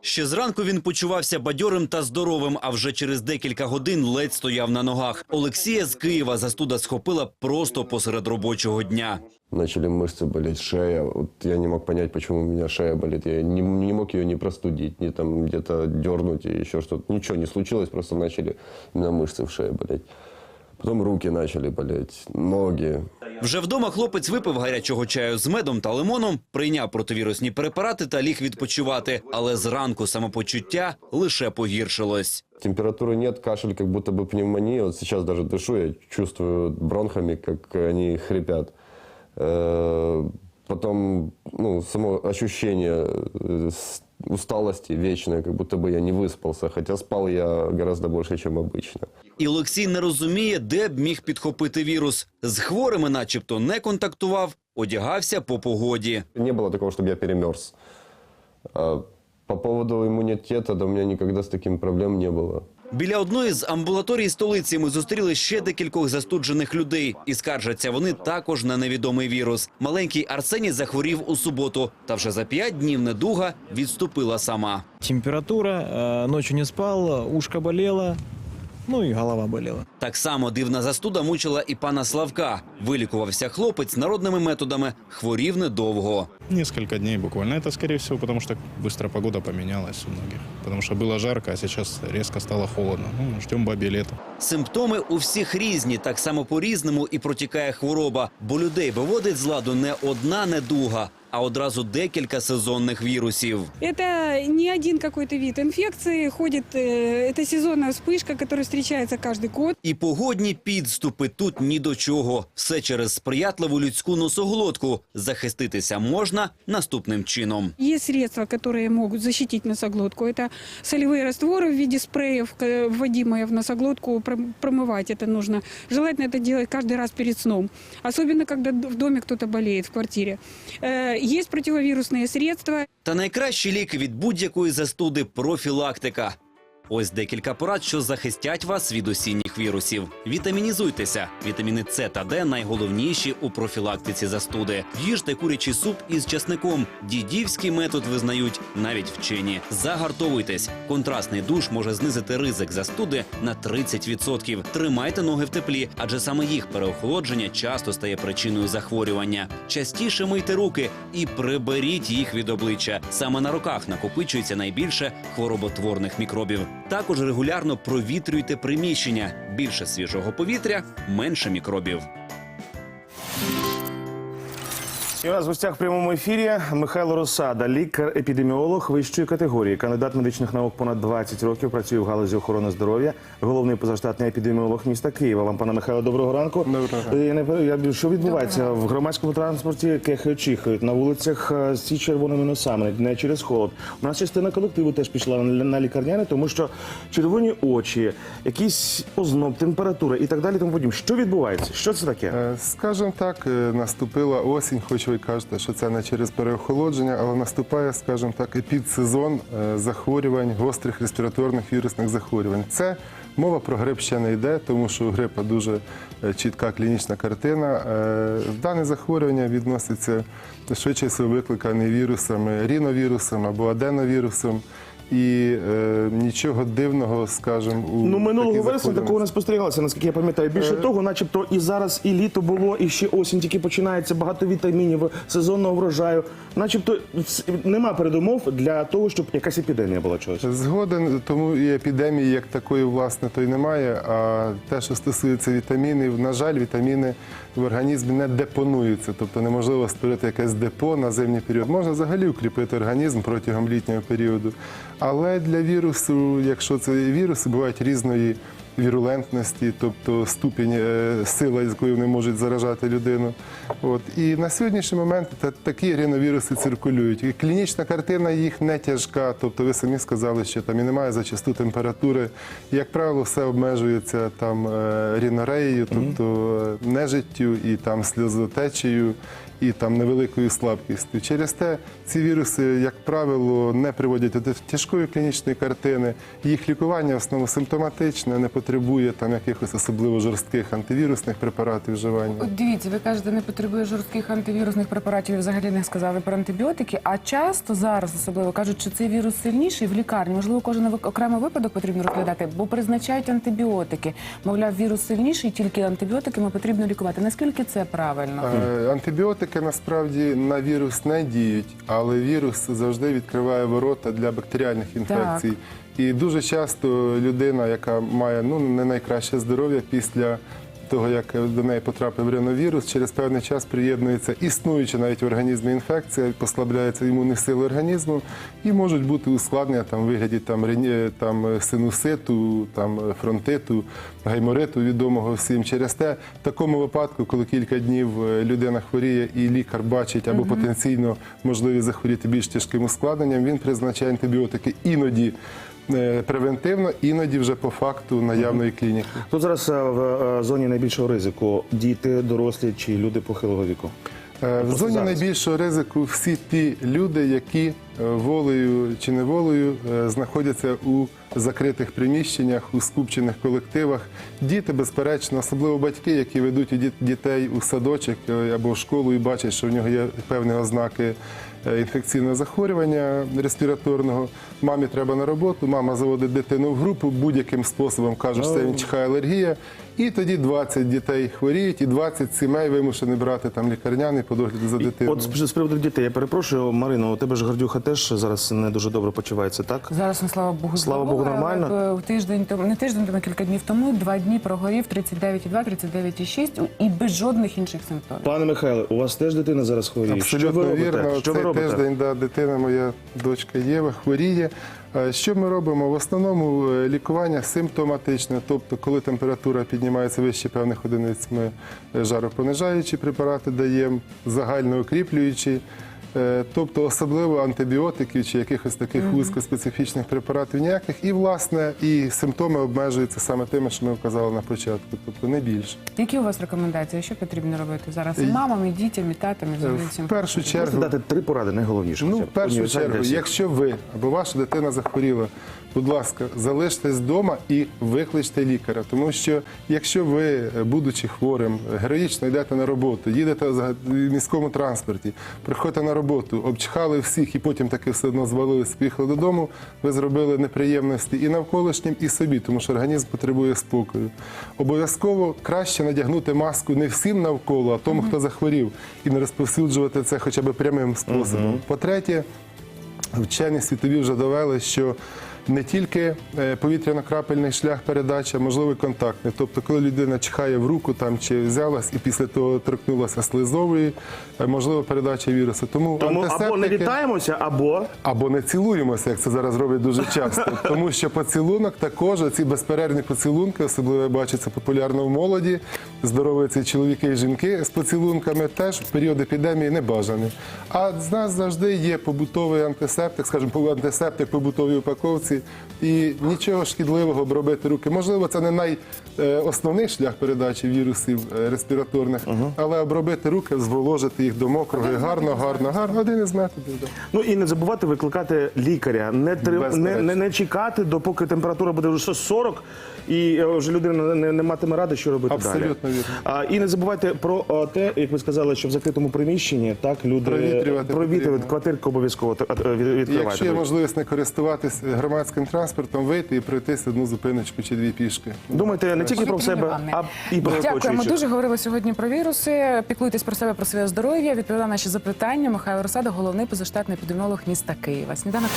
Ще зранку він почувався бадьорим та здоровим, а вже через декілька годин ледь стояв на ногах. Олексія з Києва застуда схопила просто посеред робочого дня. Начали мышцы болеть, шея. Вот я не мог понять, почему у меня шея болит. Я не, не мог ее не простудить, не там где-то дернуть и еще что-то. Ничего не случилось, просто начали именно мышцы в шее болеть. Потом руки начали болеть, ноги. Вже вдома хлопець випив гарячого чаю з медом та лимоном, прийняв противірусні препарати та ліг відпочивати. Але зранку самопочуття лише погіршилось. Температуры нет, кашель как будто бы пневмония. Вот сейчас даже дышу, я чувствую бронхами, как они хрипят. Э, Потом, ну, само ощущение э, с- усталости вечной, как будто бы я не выспался, хотя спал я гораздо больше, чем обычно. І Олексій не розуміє, де б міг підхопити вірус. З хворими начебто не контактував, одягався по погоді. Не было такого, чтобы я перемерз. А по поводу иммунитета, да у меня никогда с таким проблем не было. Біля одної з амбулаторій столиці ми зустріли ще декількох застуджених людей. І скаржаться вони також на невідомий вірус. Маленький Арсеній захворів у суботу, та вже за п'ять днів недуга відступила сама. Температура, ночі не спав, ушко болело, ну и голова болела. Так само дивна застуда мучила і пана Славка. Вилікувався хлопець народними методами, хворів недовго. Несколько дней буквально. Это, скорее всего, потому что быстро погода поменялась у многих. Потому что было жарко, а сейчас резко стало холодно. Ну, ждем бабе лето. Симптоми у всіх різні, так само по-різному і протікає хвороба, бо людей виводить з ладу не одна недуга, а одразу декілька сезонних вірусів. Это не один какой-то вид инфекции, ходит, э, это сезонная вспышка, которая встречается каждый год. І погодні підступи тут ні до чого. Все через сприятливу людську носоглотку. Захиститися можна наступним чином. Есть средства, которые могут защитить носоглотку. Это солевые растворы в виде спреев, к- вводимые в носоглотку, пром- промывать это нужно. Желательно это делать каждый раз перед сном. Особенно, когда д- в доме кто-то болеет, в квартире. Э, противовірусні средства. Та найкращі ліки від будь-якої застуди профілактика. Ось декілька порад, що захистять вас від осінніх вірусів. Вітамінізуйтеся. Вітаміни С та Д найголовніші у профілактиці застуди. Їжте курячий суп із часником. Дідівський метод визнають навіть вчені. Загартовуйтесь. Контрастний душ може знизити ризик застуди на 30%. Тримайте ноги в теплі, адже саме їх переохолодження часто стає причиною захворювання. Частіше мийте руки і приберіть їх від обличчя. Саме на руках накопичується найбільше хвороботворних мікробів. Також регулярно провітрюйте приміщення. Більше свіжого повітря, менше мікробів. І у нас в гостях в прямому ефірі Михайло Росада, лікар-епідеміолог вищої категорії, кандидат медичних наук понад 20 років, працює в галузі охорони здоров'я, головний позаштатний епідеміолог міста Києва. Вам, пане Михайло, доброго ранку. Доброго. Е, Я не що відбувається в громадському транспорті, кехають, чихають, на вулицях е, з ці червоними носами, не через холод. У нас частина колективу теж пішла на на лікарняне, тому що червоні очі, якийсь озноб, температура і так далі. Тому подібне. Що відбувається? Що це таке? Е, Скажем так, е, наступила осінь, хоч ви кажете, що це не через переохолодження, але наступає, скажімо так, епідсезон е, захворювань, гострих респіраторних вірусних захворювань. Це мова про грип ще не йде, тому що у грипа дуже е, чітка клінічна картина. Е, Дане захворювання відноситься швидше викликане вірусами, ріновірусом або аденовірусом. І е, нічого дивного, скажімо, у Ну, минулого вересня такого не спостерігалося, наскільки я пам'ятаю. Більше того, начебто і зараз і літо було, і ще осінь тільки починається, багато вітамінів, сезонного врожаю. Начебто вс- нема передумов для того, щоб якась епідемія була чогось. Згоден, тому і епідемії як такої, власне, то й немає. А те, що стосується вітамінів, на жаль, вітаміни в організмі не депонуються, тобто неможливо створити якесь депо на зимній період. Можна взагалі укріпити організм протягом літнього періоду. Але для вірусу, якщо це віруси, бувають різної вірулентності, тобто ступінь е, сила, з якою вони можуть заражати людину. От і на сьогоднішній момент такі риновіруси циркулюють. І клінічна картина їх не тяжка. Тобто, ви самі сказали, що там і немає зачасту температури. І, як правило, все обмежується там е, рінореєю, тобто е, нежиттю і там сльозотечею. і там невеликою слабкістю. Через те ці віруси, як правило, не приводять до тяжкої клінічної картини. Їх лікування в основному симптоматичне, не потребує там якихось особливо жорстких антивірусних препаратів вживання. От дивіться, ви кажете, не потребує жорстких антивірусних препаратів. Взагалі не сказали про антибіотики. А часто зараз особливо кажуть, що цей вірус сильніший в лікарні. Можливо, кожен окремий випадок потрібно розглядати, бо призначають антибіотики. Мовляв, вірус сильніший, тільки антибіотиками потрібно лікувати. Наскільки це правильно? Е, Антибіотики насправді на вірус не діють, але вірус завжди відкриває ворота для бактеріальних інфекцій. І дуже часто людина, яка має ну не найкраще здоров'я після того, як до неї потрапив риновірус, через певний час приєднується існуюча навіть в організмі інфекція, послабляється імунні сили організму, і можуть бути ускладнення там в вигляді там, рені- там синуситу, там фронтиту, гаймориту відомого всім. Через те, в такому випадку, коли кілька днів е, людина хворіє і лікар бачить або потенційно можливість захворіти більш тяжким ускладненням, він призначає антибіотики іноді. Е, Превентивно, іноді вже по факту наявної клініки. Тут зараз е, в е, зоні найбільшого ризику діти, дорослі чи люди похилого віку. В зоні найбільшого ризику всі ті люди, які волею чи неволею знаходяться у закритих приміщеннях, у скупчених колективах. Діти, безперечно, особливо батьки, які ведуть діт- дітей у садочок е, або в школу і бачать, що в нього є певні ознаки е, інфекційного захворювання респіраторного. Мамі треба на роботу, мама заводить дитину в групу будь-яким способом каже, що це він чихає алергія. І тоді 20 дітей хворіють, і 20 сімей вимушені брати там лікарняний по догляду за дитиною. От з приводу дітей, я перепрошую, Марино, у тебе ж Гордюха теж зараз не дуже добре почувається, так? Зараз, слава Богу, Слава здоровий, Богу, нормально? е, Тиждень тому, не тиждень тому, кілька днів тому, два дні прогорів 39,2, 39,6 і без жодних інших симптомів. Пане Михайле, у вас теж дитина зараз хворіє. що ви робите? вірно. Що ви Цей робите? тиждень да, дитина, моя дочка Єва, хворіє. Е, Що ми робимо? В основному е, лікування симптоматичне, тобто, коли температура піднімається вище певних одиниць, ми е, жаропонижаючі препарати даємо, загально укріплюючі. Е, Тобто особливо антибіотиків чи якихось таких вузькоспецифічних препаратів ніяких. І, власне, і симптоми обмежуються саме тими, що ми вказали на початку, тобто не більше. Які у вас рекомендації? Що потрібно робити зараз і Е, мамам, і дітям, і татам, і В всім? першу Можете чергу дати три поради, найголовніше. Ну, в першу чергу, якщо ви або ваша дитина захворіла, будь ласка, залиштесь вдома і викличте лікаря. Тому що якщо ви, е, будучи хворим, героїчно йдете на роботу, їдете в міському транспорті, приходите на роботу, обчхали всіх і потім таки все одно звалились, поїхали додому, ви зробили неприємності і навколишнім, і собі, тому що організм потребує спокою. Обов'язково краще надягнути маску не всім навколо, а тому, хто захворів, і не розповсюджувати це хоча б прямим способом. По-третє, Вчені світові вже довели, що не тільки е, повітряно-крапельний шлях передачі, а можливо контактний. Тобто, коли людина чихає в руку там чи взялась і після того торкнулася слизової, е, можливо передача вірусу. Тому, Тому або не вітаємося, або або не цілуємося, як це зараз роблять дуже часто. Тому що поцілунок також, ці безперервні поцілунки, особливо я бачу це популярно в молоді. Здорові ці чоловіки і жінки з поцілунками теж в період епідемії не бажані. А з нас завжди є побутовий антисептик, скажімо, антисептик в побутовій упаковці, і нічого шкідливого обробити руки. Можливо, це не найосновний шлях передачі вірусів е, респіраторних, але обробити руки, зволожити їх до мокрого і гарно, гарно, гарно. Один із методів. да. ну і не забувати викликати лікаря, не три не, не, не чекати, допоки температура буде вже 40, і е, вже людина не, не матиме ради, що робити далі. Абсолютно. А, і не забувайте про е, те, як ви сказали, що в закритому приміщенні так люди Провітрювати провітрювати квартирку обов'язково е, е, від- Якщо є можливість не користуватись громадським транспортом, вийти і пройтись одну зупиночку чи дві пішки. Думайте не тільки про себе, а і про Дякуємо. оточуючих. Дуже говорили сьогодні про віруси. Піклуйтесь про себе, про своє здоров'я. Відповіла наші запитання. Михайло Росада, головний позаштатний епідеміолог міста Києва. Сніданок.